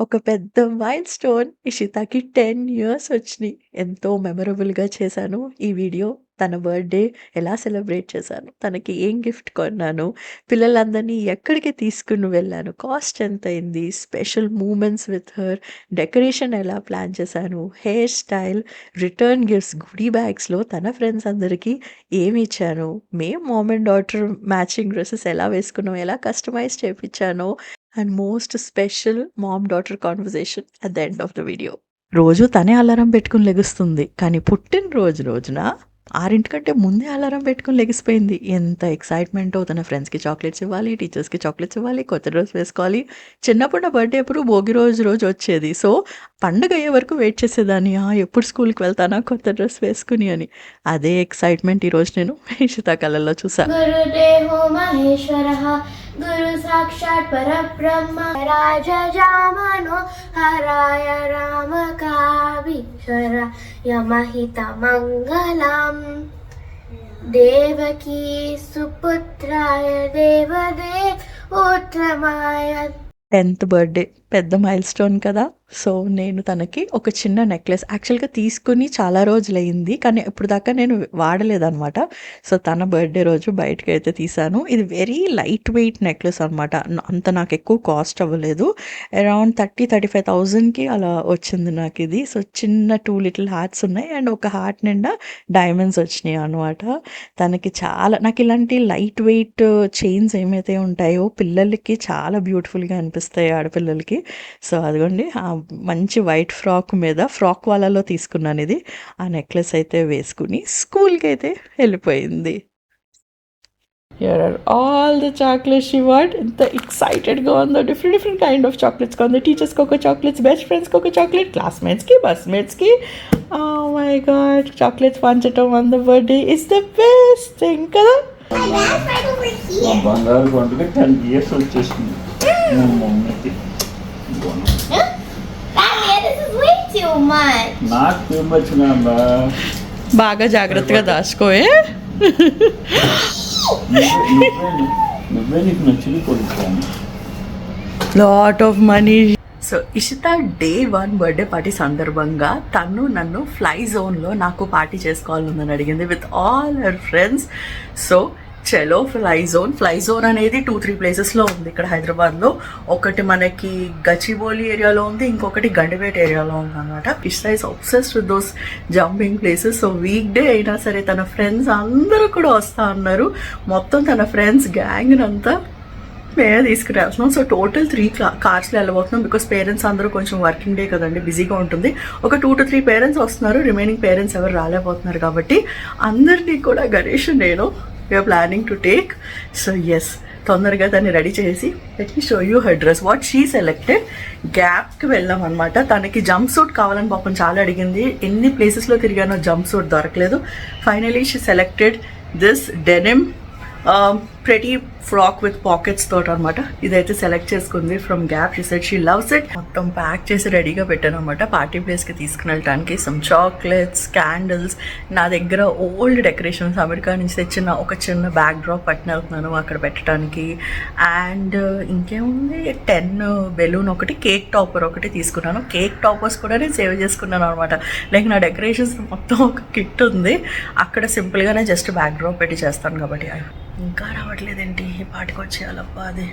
ఒక పెద్ద milestone ఇషితాకి 10 years వచ్చినాయి ఎంతో మెమరబుల్‌గా చేశాను ఈ వీడియో. తన బర్త్‌డే ఎలా సెలబ్రేట్ చేశాను, తనకి ఏం గిఫ్ట్ కొన్నాను, పిల్లలందరినీ ఎక్కడికి తీసుకుని వెళ్ళాను, cost ఎంతయింది, special moments with her, decoration ఎలా ప్లాన్ చేశాను, hair style, return gifts, goody బ్యాగ్స్‌లో తన ఫ్రెండ్స్ అందరికీ ఏమి ఇచ్చాను, మేము mom and daughter matching dresses ఎలా వేసుకున్నాం, ఎలా customize చేపిచ్చానో and most special mom daughter conversation at the end of the video. రోజు తనే అలారం పెట్టుకుని లెగుస్తుంది. కానీ పుట్టినరోజు రోజున 6 కంటే ముందే అలారం పెట్టుకుని లెగిసిపోయింది. ఎంత ఎక్సైట్‌మెంటో తన ఫ్రెండ్స్‌కి చాక్లెట్స్ ఇవ్వాలి, టీచర్స్‌కి చాక్లెట్స్ ఇవ్వాలి, కొత్త డ్రెస్ వేసుకోవాలి. చిన్నప్పుడు నా బర్త్‌డే ఎప్పుడు భోగి రోజు రోజు వచ్చేది. సో, పండగ అయ్యే వరకు వెయిట్ చేసేదాన్ని. ఆ! ఎప్పుడు స్కూల్‌కి వెళ్తానా కొత్త డ్రెస్ వేసుకుని అని. అదే ఎక్సైట్‌మెంట్ ఈరోజు నేను ఇషిత కళల్లో చూసాను गुरु साक्षात् परब्रह्म राजजामनो हराय रामकावीश्वराय महितमङ्गलम् देवकी सुपुत्राय देवदे उत्तमाय टेन्त् बर्थडे పెద్ద మైల్ స్టోన్ కదా! సో, నేను తనకి ఒక చిన్న నెక్లెస్ యాక్చువల్‌గా తీసుకుని చాలా రోజులయింది. కానీ ఇప్పటిదాకా నేను వాడలేదనమాట. సో, తన బర్త్‌డే రోజు బయటకి అయితే తీసాను ఇది వెరీ లైట్ వెయిట్ నెక్లెస్ అనమాట. అంత నాకు ఎక్కువ కాస్ట్ అవ్వలేదు. అరౌండ్ 30, 35,000కి అలా వచ్చింది నాకు ఇది సో, చిన్న టూ లిటిల్ హార్ట్స్ ఉన్నాయి. అండ్ ఒక హార్ట్ నిండా డైమండ్స్ వచ్చినాయి అనమాట. తనకి చాలా నాకు ఇలాంటి లైట్ వెయిట్ చైన్స్ ఏమైతే ఉంటాయో పిల్లలకి చాలా బ్యూటిఫుల్‌గా అనిపిస్తాయి ఆడపిల్లలకి. సో, అదిగోండి ఆ మంచి వైట్ ఫ్రాక్ మీద ఫ్రాక్ వాలాలో తీసుకున్నానిది. ఆ నెక్లెస్ అయితే వేసుకొని స్కూల్‌కైతే వెళ్ళిపోయింది. Here are all the chocolates she want. ఎంత ఎక్సైటెడ్‌గా ఉందో different different kind of chocolates కొంది. టీచర్స్‌కి ఒక చాక్లెట్స్, బెస్ట్ ఫ్రెండ్స్‌కి ఒక చాక్లెట్, క్లాస్‌మేట్స్‌కి, బస్‌మేట్స్‌కి. My god! Chocolates పంచటం on the birthday is the best thing కదా! మా బంగారు టెన్ ఇయర్స్ వచ్చేసింది మా too much. బాగా జాగ్రత్తగా దాచుకోయే. నువ్వే నువ్వే నీకు నచ్చింది కొడుకుతాను lot of money so Ishita day one birthday party సందర్భంగా తను నన్ను ఫ్లై జోన్లో నాకు పార్టీ చేసుకోవాలని అడిగింది with all her friends so చలో ఫ్లై జోన్ ఫ్లై జోన్ అనేది టూ త్రీ ప్లేసెస్లో ఉంది ఇక్కడ హైదరాబాద్లో. ఒకటి మనకి గచ్చిబౌలి ఏరియాలో ఉంది ఇంకొకటి గండిపేట ఏరియాలో ఉంది అనమాట Ishita is obsessed with those jumping places so week day అయినా సరే తన ఫ్రెండ్స్ అందరూ కూడా వస్తా అన్నారు. మొత్తం తన ఫ్రెండ్స్ గ్యాంగ్ అంతా మేమే తీసుకురాస్తున్నాం సో టోటల్ త్రీ క్లా కార్స్లో వెళ్ళబోతున్నాం బికాస్ పేరెంట్స్ అందరూ కొంచెం వర్కింగ్ డే కదండి బిజీగా ఉంటుంది. ఒక టూ టు త్రీ పేరెంట్స్ వస్తున్నారు. రిమైనింగ్ పేరెంట్స్ ఎవరు రాలేకపోతున్నారు కాబట్టి అందరినీ కూడా గణేష్ నేను we're planning to take so yes తొందరగా దాన్ని రెడీ చేసి let me show you head dress what she selected గ్యాప్కి వెళ్ళాం అనమాట తనకి జంప్ సూట్ కావాలని పాపం చాలా అడిగింది. ఎన్ని ప్లేసెస్లో తిరిగానో జంప్ సూట్ దొరకలేదు. Finally she selected this denim pretty frock with pockets తోట అనమాట ఇదైతే సెలెక్ట్ చేసుకుంది from Gap she said she loves it మొత్తం ప్యాక్ చేసి రెడీగా పెట్టాను అనమాట పార్టీ ప్లేస్కి తీసుకుని వెళ్ళడానికి సమ్ చాక్లెట్స్ క్యాండిల్స్ నా దగ్గర ఓల్డ్ డెకరేషన్స్ అమెరికా నుంచి తెచ్చిన ఒక చిన్న బ్యాక్ డ్రాప్ పట్టిన వెళ్తున్నాను అక్కడ పెట్టడానికి అండ్ uh, ఇంకేముంది? టెన్ బెలూన్ uh, ఒకటి కేక్ టాపర్ ఒకటి తీసుకున్నాను. కేక్ టాపర్స్ కూడా నేను సేవ్ చేసుకున్నాను అనమాట లైక్ నా డెకరేషన్స్ మొత్తం ఒక కిట్ ఉంది. అక్కడ సింపుల్గానే జస్ట్ బ్యాక్ డ్రాప్ పెట్టి చేస్తాను కాబట్టి. ఇంకా రావట్లేదేంటి ఈ పాటికి వచ్చేయాలబ్బా అది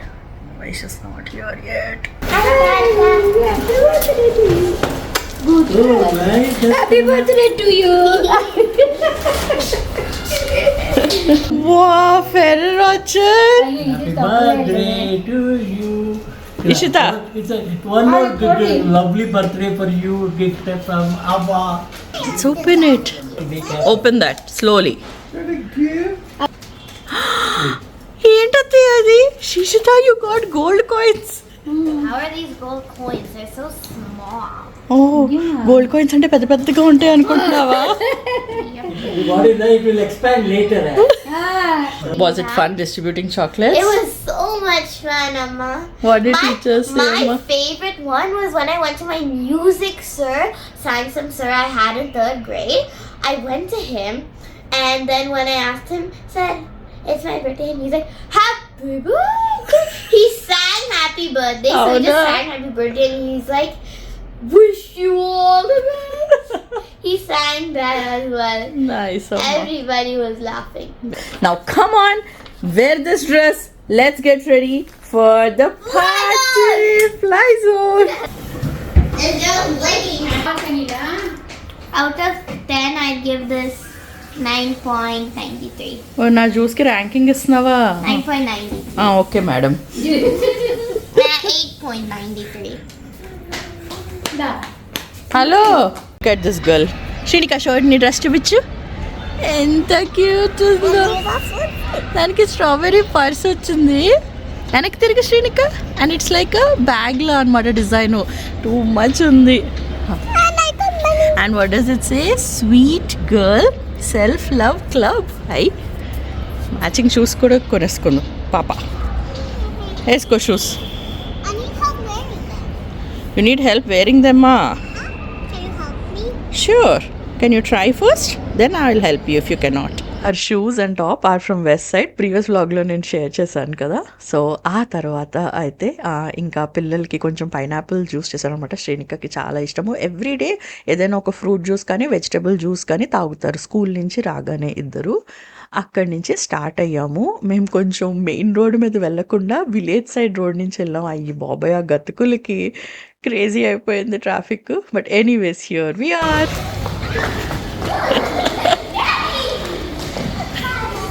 వైషస్ not here yet Happy birthday to you. వా ఫెర్రర్ వచ్చర్ Happy birthday to you. Ishita. It's a, one more good, lovely birthday for you, gift from Abba. It's open it open that slowly ఏంటది అది శిషిత you got gold coins How are these gold coins? They're so small. Oh gold coins అంటే పెద్ద పెద్దగా ఉంటాయి అనుకుంటున్నావా What is that? It will expand later. eh? Was it fun distributing It chocolates was so much fun, Amma. What did my, teachers say, My Amma? favorite one was when I went to my music sir, science some sir I had in third grade. I went to him, and then when I asked him, said, "It's my birthday," and he's like, "Happy birthday!" he sang happy birthday. So Oh, he just no. sang happy birthday and he's like, wish you all the best. he sang that as well. Nice Everybody was laughing. Now come on, wear this dress. Let's get ready for the party. Fly zone. Just. Out of 10, I'd give this 9.93. ఓ నా జ్యూస్కి ranking ఇస్తున్నావా? 9.90. Okay madam. Nah, 8.93. Hello. Get this girl Srinika షర్ట్ని dress చూపించు. ఎంత cute ఉందో. దానికి strawberry purse వచ్చింది. వెనక్కి తిరిగి శ్రీనిక. అండ్ ఇట్స్ లైక్ బ్యాగ్లో అనమాట డిజైన్. టూ మచ్ ఉంది. And what does it's a sweet girl self love club I matching shoes కూడా కొనేసుకుందాం పాప వేసుకో shoes I need help wearing them. You need help wearing దెమ్మా Can you help me? Sure. Can you try our shoes and top are from Westside previous వ్లాగ్లో నేను share చేశాను కదా. So ఆ తర్వాత అయితే ఇంకా పిల్లలకి కొంచెం పైనాపిల్ జ్యూస్ చేశాను అనమాట శ్రేణికకి చాలా ఇష్టము. ఎవ్రీడే ఏదైనా ఒక ఫ్రూట్ జ్యూస్ కానీ వెజిటబుల్ జ్యూస్ కానీ తాగుతారు. స్కూల్ నుంచి రాగానే ఇద్దరు. అక్కడి నుంచి స్టార్ట్ అయ్యాము. మేము కొంచెం మెయిన్ రోడ్ మీద వెళ్ళకుండా విలేజ్ సైడ్ రోడ్ నుంచి వెళ్ళాం. అయ్యి బాబాయ్ ఆ గతుకులకి క్రేజీ అయిపోయింది traffic but anyways here we are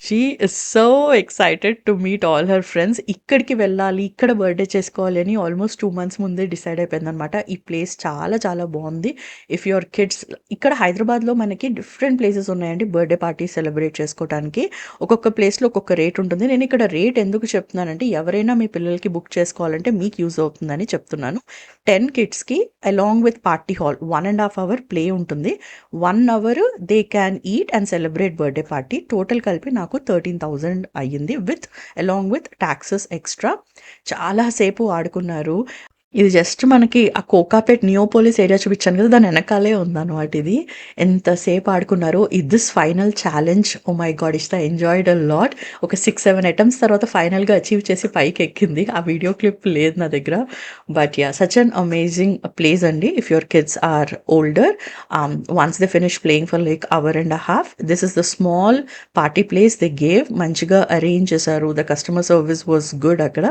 she is so excited to meet all her friends ఇక్కడికి వెళ్ళాలి ఇక్కడ బర్త్డే చేసుకోవాలి అని ఆల్మోస్ట్ టూ మంత్స్ ముందే డిసైడ్ అయిపోయింది అనమాట ఈ ప్లేస్ చాలా చాలా బాగుంది. ఇఫ్ యువర్ కిడ్స్ ఇక్కడ హైదరాబాద్లో మనకి డిఫరెంట్ ప్లేసెస్ ఉన్నాయండి బర్త్డే పార్టీ సెలబ్రేట్ చేసుకోవడానికి ఒక్కొక్క ప్లేస్లో ఒక్కొక్క రేట్ ఉంటుంది. నేను ఇక్కడ రేట్ ఎందుకు చెప్తున్నానంటే ఎవరైనా మీ పిల్లలకి బుక్ చేసుకోవాలంటే మీకు యూజ్ అవుతుందని చెప్తున్నాను. టెన్ కిడ్స్కి along with party hall one and half hour play ఉంటుంది. One hour they can eat and celebrate birthday party total కలిపి నాకు థర్టీన్ థౌజండ్ అయ్యింది with along with taxes extra చాలాసేపు ఆడుకున్నారు. ఇది జస్ట్ మనకి ఆ కోకాపేట్ నియోపోలిస్ ఏరియా చూపించాను కదా దాని వెనకాలే ఉందన్నమాట ఇది. ఎంతసేపు ఆడుకున్నారో ఇది this final challenge oh my god ఇష్ట ఎంజాయిడ్ అ లాట్ ఒక సిక్స్ సెవెన్ ఐటమ్స్ తర్వాత ఫైనల్గా అచీవ్ చేసి పైకి ఎక్కింది. ఆ వీడియో క్లిప్ లేదు నా దగ్గర. But yeah such an amazing place అండి. If your kids are older once they finish playing for like hour and half this is the small party place they gave మంచిగా arrange చేశారు. The customer service was good అక్కడ.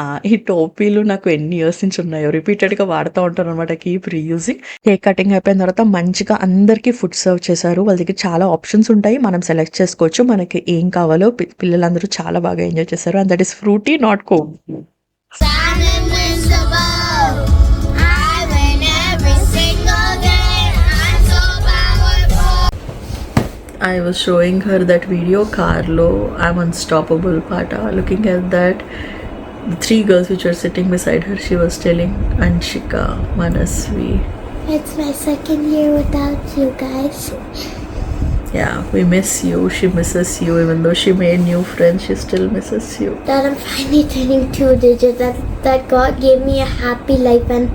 Uh, ఈ టోపీలు నాకు ఎన్ని years నుంచి ఉన్నాయో. రిపీటెడ్గా వాడుతూ ఉంటాను అనమాట కీప్ రీయూజింగ్. కేక్ కటింగ్ అయిపోయిన తర్వాత మంచిగా అందరికీ ఫుడ్ సర్వ్ చేశారు. వాళ్ళ దగ్గర చాలా ఆప్షన్స్ ఉంటాయి. మనం సెలెక్ట్ చేసుకోవచ్చు. మనకి ఏం కావాలో పిల్లలందరూ చాలా బాగా ఎంజాయ్ చేశారు and that is frutti not co I was showing her that video కార్లో ఐఎమ్ అన్స్టాపబుల్ పాట looking at that her that video, Carlo, I'm unstoppable, Pata. Looking at that, the three girls which were sitting beside her, she was telling Anshika, Manasvi. It's my second year without you guys. Yeah, we miss you. She misses you. Even though she made new friends, she still misses you. That I'm finally turning two digits. That that God gave me a happy life, and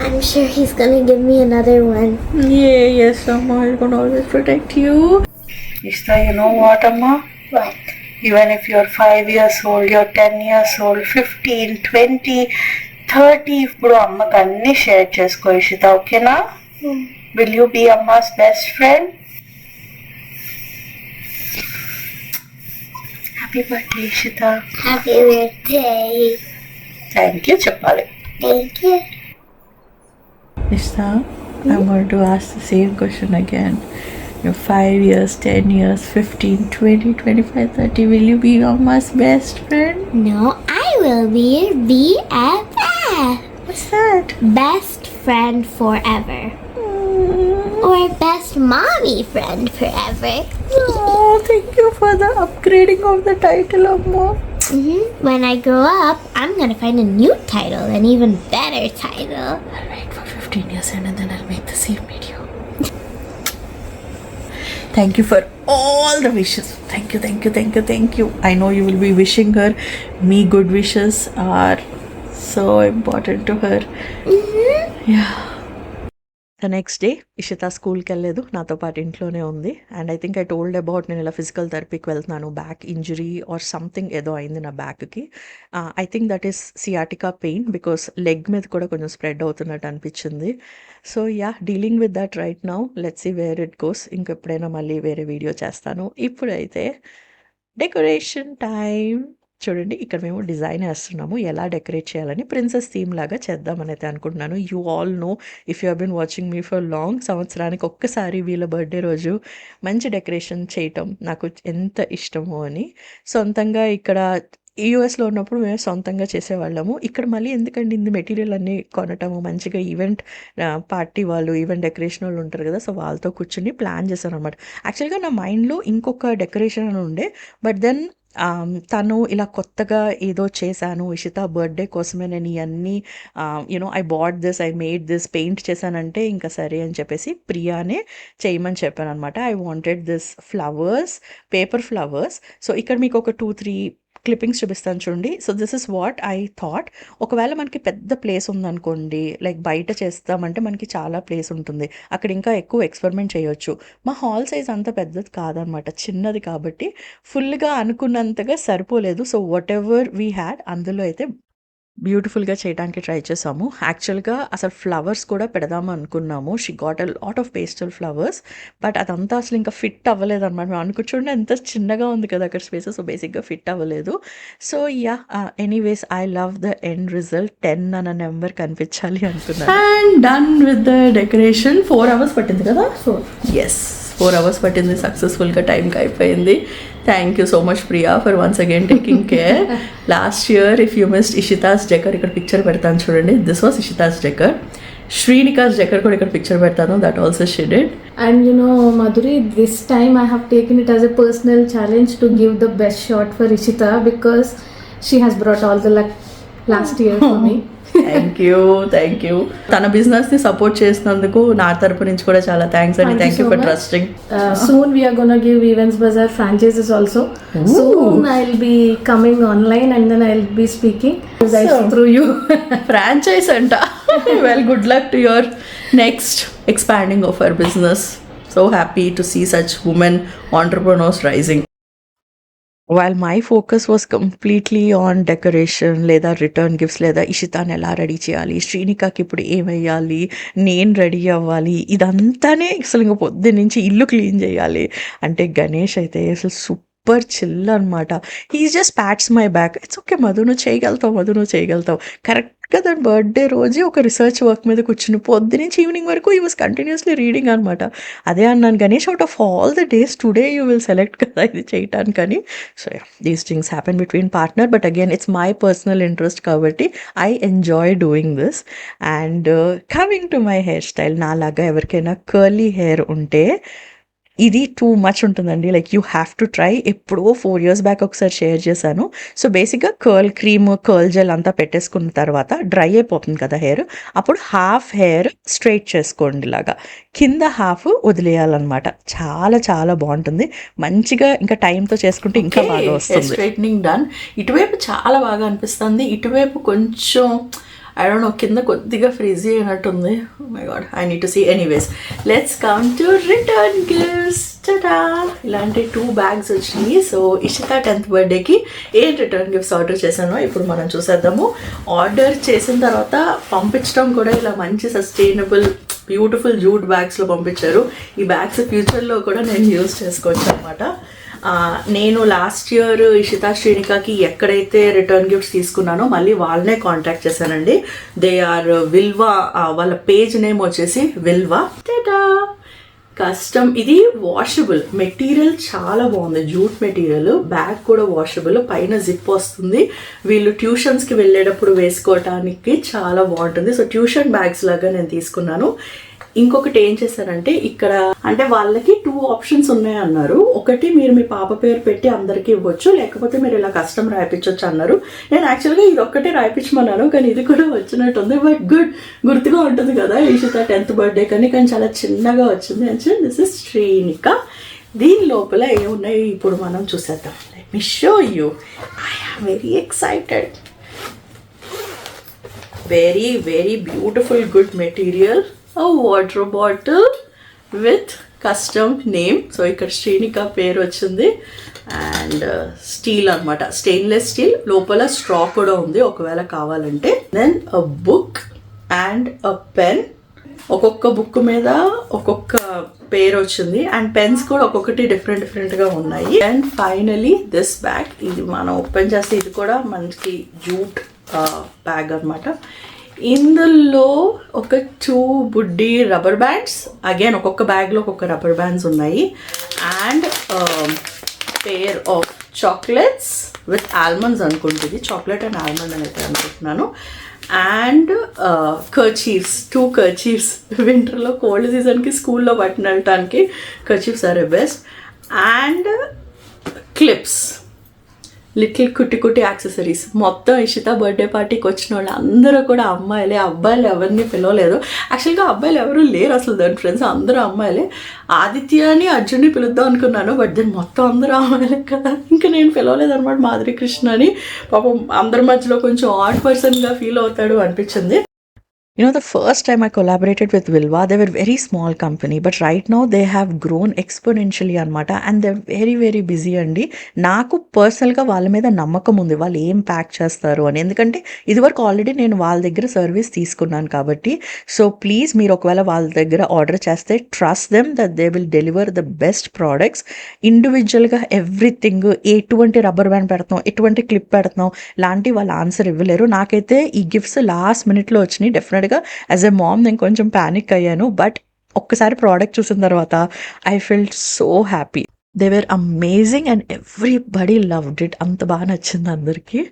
I'm sure He's gonna give me another one. Yeah, yes, Amma He's gonna always protect you. Ishta, you know what, Amma? What? Even if you're 5 years old, you're 10 years old, 15, 20, 30, ఇప్పుడు అమ్మకి అన్ని share చేసుకో ఇషిత ఓకేనా will you be amma's best friend happy birthday Ishita Happy birthday. Thank you చెప్పాలి Thank you. Ishta, I'm going to ask the same question again. 5 years, 10 years, 15, 20, 25, 30. Will you be Amma's best friend? No, I will be your BFF. What's that? Best friend forever. Or best mommy friend forever. Oh, thank you for the upgrading of the title, Amma. hmm When I grow up, I'm gonna find a new title, an even better title. I'll wait for 15 years and then I'll make the same video. Thank you for all the wishes. Thank you, thank you, thank you, thank you. I know you will be wishing her. Me good wishes are so important to her. Mm-hmm. Yeah. The next day Ishita స్కూల్కి వెళ్ళలేదు నాతో పాటు ఇంట్లోనే ఉంది. And I think I told about నేను ఇలా physical థెరపీకి వెళ్తున్నాను. Back injury or something ఏదో అయింది నా బ్యాక్కి I think that is sciatica pain because leg మీద కూడా కొంచెం స్ప్రెడ్ అవుతున్నట్టు అనిపించింది. So yeah dealing with that right now let's see where it goes ఇంకెప్పుడైనా మళ్ళీ వేరే వీడియో చేస్తాను. ఇప్పుడైతే డెకరేషన్ టైం చూడండి ఇక్కడ మేము డిజైన్ వేస్తున్నాము. ఎలా డెకరేట్ చేయాలని ప్రిన్సెస్ థీమ్ లాగా చేద్దామని అయితే అనుకుంటున్నాను you all know if you been watching me for long సంవత్సరానికి ఒక్కసారి వీళ్ళ బర్త్డే రోజు మంచి డెకరేషన్ చేయటం నాకు ఎంత ఇష్టమో అని. సొంతంగా ఇక్కడ యూఎస్లో ఉన్నప్పుడు మేము సొంతంగా చేసేవాళ్ళము. ఇక్కడ మళ్ళీ ఎందుకండి ఇంది మెటీరియల్ అన్నీ కొనటము? మంచిగా ఈవెంట్ పార్టీ వాళ్ళు ఈవెంట్ డెకరేషన్ వాళ్ళు ఉంటారు కదా సో వాళ్ళతో కూర్చుని ప్లాన్ చేశాను అనమాట యాక్చువల్గా నా మైండ్లో ఇంకొక డెకరేషన్ అని ఉండే బట్ దెన్ తను ఇలా కొత్తగా ఏదో చేశాను ఇషిత బర్త్డే కోసమే నేను ఇవన్నీ you know I bought this I made this paint చేశానంటే ఇంకా సరే అని చెప్పేసి ప్రియానే చేయమని చెప్పాను అనమాట I wanted this flowers paper flowers so ఇక్కడ మీకు ఒక టూ త్రీ క్లిప్పింగ్స్ చూపిస్తాను చూడండి. So this is what I thought ఒకవేళ మనకి పెద్ద ప్లేస్ ఉందనుకోండి లైక్ బయట చేస్తామంటే మనకి చాలా ప్లేస్ ఉంటుంది. అక్కడ ఇంకా ఎక్కువ ఎక్స్పెరిమెంట్ చేయొచ్చు. మా హాల్ సైజ్ అంత పెద్దది కాదనమాట చిన్నది కాబట్టి ఫుల్గా అనుకున్నంతగా సరిపోలేదు. So whatever we had అందులో అయితే బ్యూటిఫుల్గా చేయడానికి ట్రై చేసాము. యాక్చువల్గా అసలు ఫ్లవర్స్ కూడా పెడదాము అనుకున్నాము. She got a lot of pastel flowers but అదంతా అసలు ఇంకా ఫిట్ అవ్వలేదు అనమాట మేము అనుకుంటుండే ఎంత చిన్నగా ఉంది కదా అక్కడ స్పేసెస్ సో బేసిక్గా ఫిట్ అవ్వలేదు. So yeah anyways I love the end result ten అన్న నెంబర్ కనిపించాలి అనుకున్నాను. And done with the decoration four hours పట్టింది కదా? ఫోర్ ఎస్ ఫోర్ అవర్స్ పట్టింది సక్సెస్ఫుల్గా టైంకి అయిపోయింది. Thank you so much Priya for once again taking care last year if you missed Ishita's decor ఇక్కడ పిక్చర్ పెడతాను చూడండి this was Ishita's decor Srinika's decor కూడా ఇక్కడ పిక్చర్ పెడతాను that also shaded And you know, Madhuri, this time I have taken it as a personal challenge to give the best shot for Ishita because she has brought all the luck last year thank you thank you తన బిజినెస్ని support చేసినందుకు నా తరపు నుంచి కూడా చాలా thanks అండి. Thank you for trusting soon we're gonna give events bazaar franchises also soon I will be coming online and then I will be speaking through you franchise అంట. Well good luck to your next expanding of our business so happy to see such women entrepreneurs rising while my focus was completely on decoration లేదా return gifts లేదా ఇషితాన్ని ఎలా ready చేయాలి శ్రీనికాకి ఇప్పుడు ఏమయ్యాలి నేను ready అవ్వాలి ఇదంతానే అసలు ఇంకా పొద్దు నుంచి ఇల్లు క్లీన్ చేయాలి. అంటే గణేష్ అయితే అసలు సూపర్ సూపర్ చిల్ అనమాట he's just pats my back it's okay Madhu నువ్వు చేయగలుగుతావు మధు నువ్వు చేయగలుగుతావు. కరెక్ట్గా దాని బర్త్డే రోజే ఒక రీసెర్చ్ వర్క్ మీద కూర్చుని పొద్దు నుంచి ఈవినింగ్ వరకు ఈ వాస్ కంటిన్యూస్లీ రీడింగ్ అనమాట అదే అన్నాను Ganesh out of all the days today you will select కదా ఇది చేయటానికని. So these things happen between partner but again it's my personal interest కాబట్టి I enjoy doing this and coming to my hair style నాలాగా ఎవరికైనా curly hair ఉంటే ఇది too much ఉంటుందండి. Like you have to try ఎప్పుడో four years back ఒకసారి share చేశాను. So బేసిక్గా కర్ల్ క్రీమ్ కర్ల్ జెల్ అంతా పెట్టేసుకున్న తర్వాత డ్రై అయిపోతుంది కదా హెయిర్ అప్పుడు హాఫ్ హెయిర్ స్ట్రైట్ చేసుకోండి ఇలాగా. కింద హాఫ్ వదిలేయాలన్నమాట. చాలా చాలా బాగుంటుంది. మంచిగా ఇంకా టైంతో చేసుకుంటే ఇంకా బాగా వస్తుంది. స్ట్రైట్నింగ్ డన్ ఇటువైపు చాలా బాగా అనిపిస్తుంది. ఇటువైపు కొంచెం ఐ డోంట్ నో కింద కొద్దిగా ఫ్రీజీ అయినట్టుంది. My god I need to see anyways let's come to return gifts Tata ఇలాంటి టూ బ్యాగ్స్ వచ్చినాయి. సో ఇషిత టెన్త్ బర్త్డేకి ఏం రిటర్న్ గిఫ్ట్స్ ఆర్డర్ చేశానో ఇప్పుడు మనం చూసేద్దాము. ఆర్డర్ చేసిన తర్వాత పంపించడం కూడా ఇలా మంచి సస్టైనబుల్ బ్యూటిఫుల్ జూట్ బ్యాగ్స్లో పంపించారు. ఈ బ్యాగ్స్ ఫ్యూచర్లో కూడా నేను యూజ్ చేసుకోవచ్చు అనమాట నేను లాస్ట్ ఇయర్ ఇషితా శ్రీనికాకి ఎక్కడైతే రిటర్న్ గిఫ్ట్స్ తీసుకున్నానో మళ్ళీ వాళ్ళనే కాంటాక్ట్ చేశానండి. దే ఆర్ విల్వా వాళ్ళ పేజ్ నేమ్ వచ్చేసి విల్వా టేటా కస్టమ్ ఇది వాషబుల్ మెటీరియల్ చాలా బాగుంది. జూట్ మెటీరియల్ బ్యాగ్ కూడా వాషబుల్ పైన జిప్ వస్తుంది. వీళ్ళు ట్యూషన్స్కి వెళ్ళేటప్పుడు వేసుకోవటానికి చాలా బాగుంటుంది. సో ట్యూషన్ బ్యాగ్స్ లాగా నేను తీసుకున్నాను. ఇంకొకటి ఏం చేశారంటే ఇక్కడ అంటే వాళ్ళకి టూ ఆప్షన్స్ ఉన్నాయన్నారు. ఒకటి మీరు మీ పాప పేరు పెట్టి అందరికీ ఇవ్వచ్చు లేకపోతే మీరు ఇలా కష్టం రాయిపించవచ్చు అన్నారు. నేను యాక్చువల్గా ఇది ఒక్కటే రాయిపించమన్నాను కానీ ఇది కూడా వచ్చినట్టుంది బట్ గుడ్ గుర్తుగా ఉంటుంది కదా ఈషిత టెన్త్ బర్త్డే కానీ కానీ చాలా చిన్నగా వచ్చింది అంటే దిస్ ఇస్ శ్రీనిక. దీని లోపల ఏమున్నాయి? ఇప్పుడు మనం చూసేద్దాం. Let me show you I am very excited very very beautiful good material water bottle with custom name so ఇక్కడ శ్రీనిక పేరు వచ్చింది. అండ్ స్టీల్ uh, అన్నమాట. స్టెయిన్లెస్ స్టీల్ లోపల స్ట్రా కూడా ఉంది ఒకవేళ కావాలంటే. Then a book and a pen ఒక్కొక్క బుక్ మీద ఒక్కొక్క పేరు వచ్చింది. అండ్ పెన్స్ కూడా ఒక్కొక్కటి డిఫరెంట్ డిఫరెంట్గా ఉన్నాయి. అండ్ ఫైనలీ దిస్ బ్యాగ్ ఇది మనం ఓపెన్ చేస్తే ఇది కూడా మనకి జూట్ బ్యాగ్ uh, అన్నమాట. ఇందులో ఒక టూ బుడ్డి రబ్బర్ బ్యాండ్స్ అగైన్ ఒక్కొక్క బ్యాగ్లో ఒక్కొక్క రబ్బర్ బ్యాండ్స్ ఉన్నాయి. And pair of chocolates with almonds అనుకుంటుంది. చాక్లెట్ అండ్ ఆల్మండ్ అని అయితే అనుకుంటున్నాను. అండ్ కర్చీఫ్స్ టూ కర్చీఫ్స్ వింటర్లో కోల్డ్ సీజన్కి స్కూల్లో పట్టిన వెళ్ళటానికి kerchiefs are a best and clips little కుట్టి కుట్టి యాక్సెసరీస్. మొత్తం ఇషిత బర్త్డే పార్టీకి వచ్చిన వాళ్ళు అందరూ కూడా అమ్మాయిలే. అబ్బాయిలు ఎవరిని పిలవలేదు. యాక్చువల్గా అబ్బాయిలు ఎవరు లేరు అసలు దాని ఫ్రెండ్స్. అందరూ అమ్మాయిలే. ఆదిత్యని అర్జున్ని పిలుద్దాం అనుకున్నాను. బట్ దెన్ మొత్తం అందరూ అమ్మాయిలే కదా. ఇంకా నేను పిలవలేదు అనమాట మాధురి కృష్ణ అని పాపం అందరి మధ్యలో కొంచెం ఆడ్ పర్సన్గా ఫీల్ అవుతాడు అనిపించింది. You know, the first time I collaborated with Vilva, they were very small company, but right now they have grown exponentially అనమాట and they very very busy అండి. నాకు పర్సనల్గా వాళ్ళ మీద నమ్మకం ఉంది. వాళ్ళు ఏం ప్యాక్ చేస్తారు అని. ఎందుకంటే ఇదివరకు ఆల్రెడీ నేను వాళ్ళ దగ్గర సర్వీస్ తీసుకున్నాను కాబట్టి. సో ప్లీజ్ మీరు ఒకవేళ వాళ్ళ దగ్గర ఆర్డర్ చేస్తే trust them that they will deliver the best products ఇండివిజువల్గా ఎవ్రీథింగ్ ఎటువంటి రబ్బర్ బ్యాండ్ పెడతాం ఎటువంటి క్లిప్ పెడతాం లాంటి వాళ్ళు ఆన్సర్ ఇవ్వలేరు. నాకైతే ఈ గిఫ్ట్స్ లాస్ట్ మినిట్లో వచ్చినాయి. డెఫినెట్గా యాజ్ ఎ మామ్ నేను కొంచెం ప్యానిక్ అయ్యాను. బట్ ఒక్కసారి ప్రోడక్ట్ చూసిన తర్వాత I feel so happy they were amazing and everybody loved it అంత బాగా నచ్చింది అందరికీ.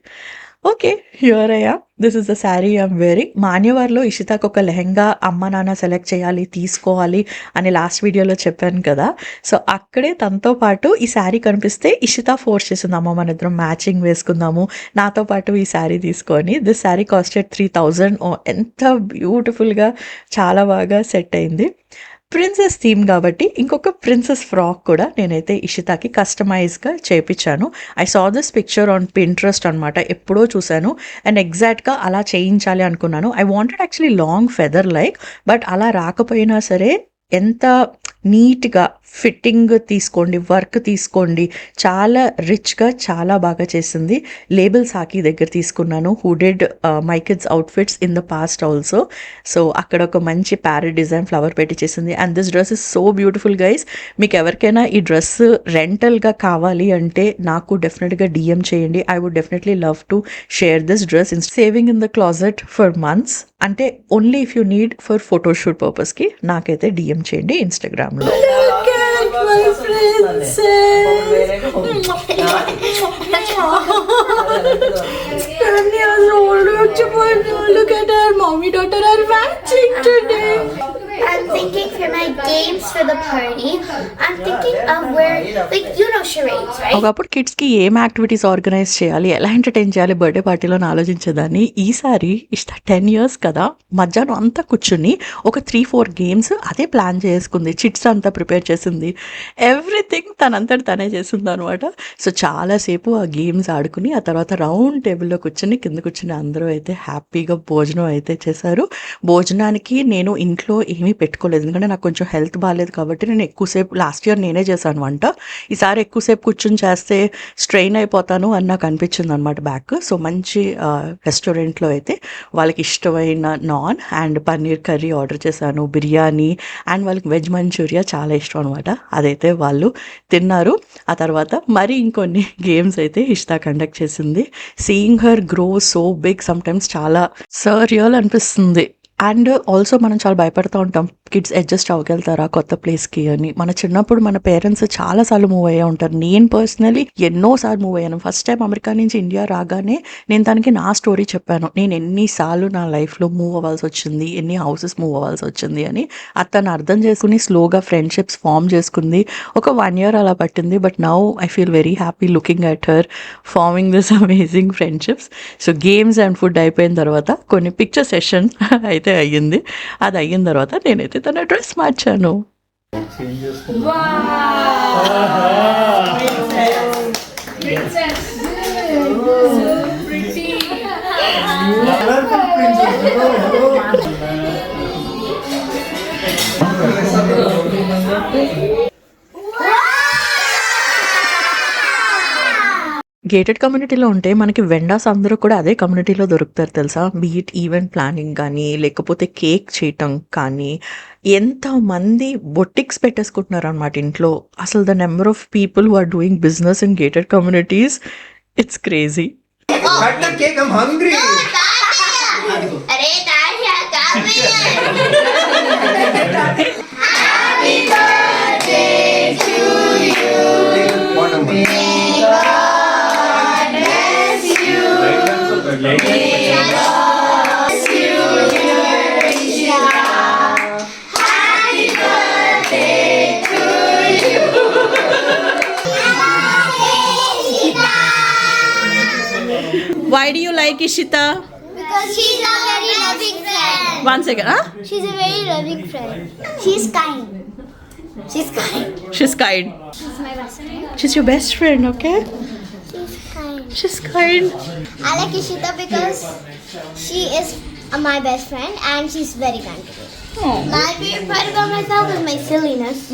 ఓకే హియర్ అయ్యా this is the sari I'm wearing మాన్యవార్లో ఇషితాకు ఒక లెహెంగా అమ్మ నాన్న సెలెక్ట్ చేయాలి తీసుకోవాలి అని లాస్ట్ వీడియోలో చెప్పాను కదా. సో అక్కడే తనతో పాటు ఈ శారీ కనిపిస్తే ఇషిత ఫోర్స్ చేసింది అమ్మ మన ఇద్దరం మ్యాచింగ్ వేసుకుందాము. నాతో పాటు ఈ శారీ తీసుకొని this sari costed three thousand ఎంత బ్యూటిఫుల్గా చాలా బాగా సెట్ అయింది. ప్రిన్సెస్ థీమ్ కాబట్టి ఇంకొక ప్రిన్సెస్ ఫ్రాక్ కూడా నేనైతే ఇషితాకి కస్టమైజ్గా చేయించాను I saw this picture on Pinterest అనమాట ఎప్పుడో చూశాను. అండ్ ఎగ్జాక్ట్గా అలా చేయించాలి అనుకున్నాను. I wanted actually long feather like but అలా రాకపోయినా సరే ఎంత నీట్గా ఫిట్టింగ్ తీసుకోండి వర్క్ తీసుకోండి. చాలా రిచ్గా చాలా బాగా చేసింది. లేబుల్ సాకి దగ్గర తీసుకున్నాను. Who did my kids outfits in the past also so అక్కడ ఒక మంచి ప్యారెట్ డిజైన్ ఫ్లవర్ పెట్టి చేసింది. And this dress is so beautiful guys మీకు ఎవరికైనా ఈ డ్రెస్ రెంటల్గా కావాలి అంటే నాకు డెఫినెట్గా డిఎం చేయండి. I would definitely love to share this dress in saving in the closet for months అంటే only if you need for photoshoot పర్పస్కి నాకైతే డిఎం చేయండి ఇన్స్టాగ్రామ్లో princess. Ten years old, look at her. Mommy daughter are matching today. I'm thinking for my games for the party. I'm thinking of where, like, you know charades, right? ఒకప్పుడు కిడ్స్కి ఏం activities organise చేయాలి ఎలా entertain చేయాలి birthday పార్టీలో ఆలోచించేదాన్ని ఈసారి ఇష్ట ten years కదా మధ్యాహ్నం అంతా కూర్చుని ఒక త్రీ ఫోర్ గేమ్స్ అదే ప్లాన్ చేసుకుంది చిట్స్ అంతా ప్రిపేర్ చేసింది ఎవ్రీథింగ్ తనంతట తనే చేసింది అనమాట సో చాలాసేపు ఆ గేమ్స్ ఆడుకుని ఆ తర్వాత రౌండ్ టేబుల్లో కూర్చొని కింద కూర్చుని అందరూ అయితే హ్యాపీగా భోజనం అయితే చేశారు. భోజనానికి నేను ఇంట్లో ఏమీ పెట్టుకోలేదు. ఎందుకంటే నాకు కొంచెం హెల్త్ బాగాలేదు కాబట్టి నేను ఎక్కువసేపు లాస్ట్ ఇయర్ నేనే చేశాను వంట. ఈసారి ఎక్కువసేపు కూర్చొని చేస్తే స్ట్రెయిన్ అయిపోతాను అని నాకు అనిపించింది అనమాట బ్యాక్. సో మంచి రెస్టారెంట్లో అయితే వాళ్ళకి ఇష్టమైన naan and paneer curry order చేశాను. బిర్యానీ అండ్ వాళ్ళకి వెజ్ మంచూరియా చాలా ఇష్టం అనమాట అదైతే వాళ్ళు తిన్నారు. ఆ తర్వాత మరి ఇంకొన్ని గేమ్స్ అయితే ఇష్టా కండక్ట్ చేసింది. Seeing her grow so big sometimes చాలా సర్రియల్ అనిపిస్తుంది. అండ్ ఆల్సో మనం చాలా భయపడుతూ ఉంటాం. కిడ్స్ అడ్జస్ట్ అవ్వగలుగుతారా కొత్త ప్లేస్కి అని. మన చిన్నప్పుడు మన పేరెంట్స్ చాలాసార్లు మూవ్ అయ్యే ఉంటారు. నేను పర్సనలీ ఎన్నోసార్లు మూవ్ అయ్యాను. ఫస్ట్ టైం అమెరికా నుంచి ఇండియా రాగానే నేను తనకి నా స్టోరీ చెప్పాను. నేను ఎన్నిసార్లు నా లైఫ్లో మూవ్ అవ్వాల్సి వచ్చింది? ఎన్ని హౌసెస్ మూవ్ అవ్వాల్సి వచ్చింది అని. అతను అర్థం చేసుకుని స్లోగా ఫ్రెండ్షిప్స్ ఫామ్ చేసుకుంది. ఒక వన్ ఇయర్ అలా పట్టింది. But now I feel very happy looking at her forming this amazing friendships so games and food అయిపోయిన తర్వాత కొన్ని పిక్చర్ సెషన్ అయితే అయ్యింది. అది అయిన తర్వాత నేనైతే తన డ్రెస్ మార్చాను. Princess. గేటెడ్ కమ్యూనిటీలో ఉంటే మనకి వెండాస్ అందరూ కూడా అదే కమ్యూనిటీలో దొరుకుతారు తెలుసా? బీట్ ఈవెంట్ ప్లానింగ్ కానీ లేకపోతే కేక్ చేయటం కానీ ఎంతమంది బొటిక్స్ పెట్టేసుకుంటున్నారు అనమాట ఇంట్లో. అసలు the number of people who are doing business in gated communities it's crazy Why? Because she's a very loving friend. One second, huh? She's a very loving friend. She's kind. She's kind. She's kind. She's my best friend. She's your best friend, okay? She's kind. She's kind. I like Ishita because she is my best friend and she's very kind. Oh. My favorite part about myself is my silliness.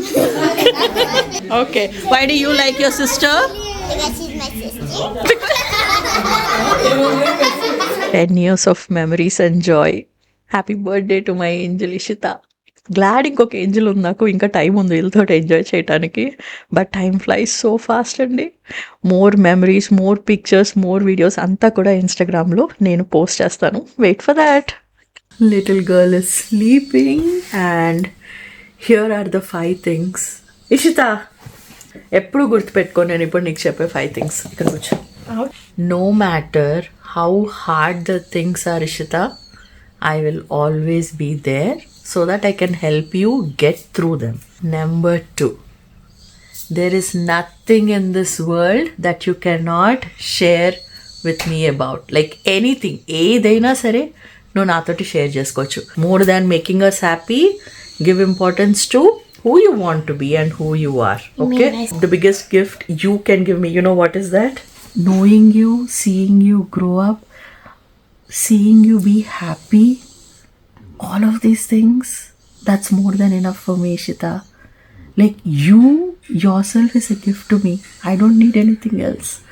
okay. Why do you like your sister? Because she's my sister. Ten years of memories and joy happy birthday to my angel Ishita glad ఇంకొక angel ఉంది నాకు. ఇంకా time ఉంది వీళ్ళతో enjoy చేయడానికి but time flies so fast అండి. More memories more pictures more videos అంతా కూడా ఇన్స్టాగ్రామ్లో నేను పోస్ట్ చేస్తాను. Wait for that little girl is sleeping and here are the five things Ishita ఎప్పుడు గుర్తుపెట్టుకో నేను ఇప్పుడు నీకు చెప్పే ఫైవ్ థింగ్స్ ఇక్కడ కూర్చో. no matter how hard the things are, Ishita, I will always be there so that I can help you get through them. Number two, there is nothing in this world that you cannot share with me about. Like anything, ఏదైనా సరే నువ్వు నాతోటి share చేసుకోవచ్చు more than making us happy give importance to who you want to be and who you are. Okay? The biggest gift you can give me, you know what is that? Knowing you, seeing you grow up, seeing you be happy, all of these things, that's more than enough for me, Shita. Like you yourself is a gift to me. I don't need anything else.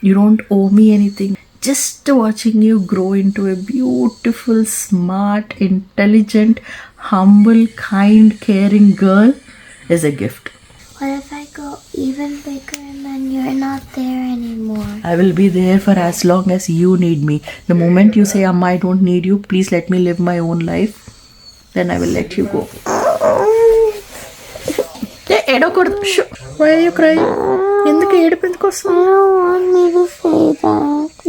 You don't owe me anything. Just watching you grow into a beautiful, smart, intelligent, humble, kind, caring girl is a gift. What if I go even bigger and then you're not there anymore? I will be there for as long as you need me. The moment you say, Amma, I don't need you, please let me live my own life, then I will let you go. A, ఏడవకూడదు shoe. Why are you crying? ఎందుకు ఏడుపు ఎందుకు వస్తుంది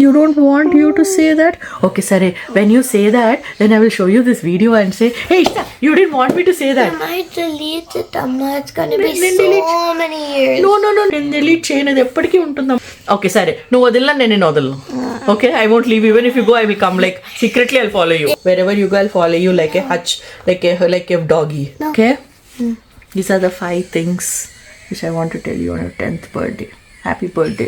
you don't want you to say that okay సరే when you say that then I will show you this video and say hey you don't want me to say that I delete it, Amma. It's gonna be Then so delete. many years. No no no నేను delete చేయను అది ఎప్పటికీ ఉంటుందా okay సరే నువ్వు వదిలినా నేను నేను వదలను okay I won't leave even if you go I will come like secretly I follow you wherever you go I follow you like a Hutch like a like a doggy okay these are the five things which I want to tell you on your tenth birthday happy birthday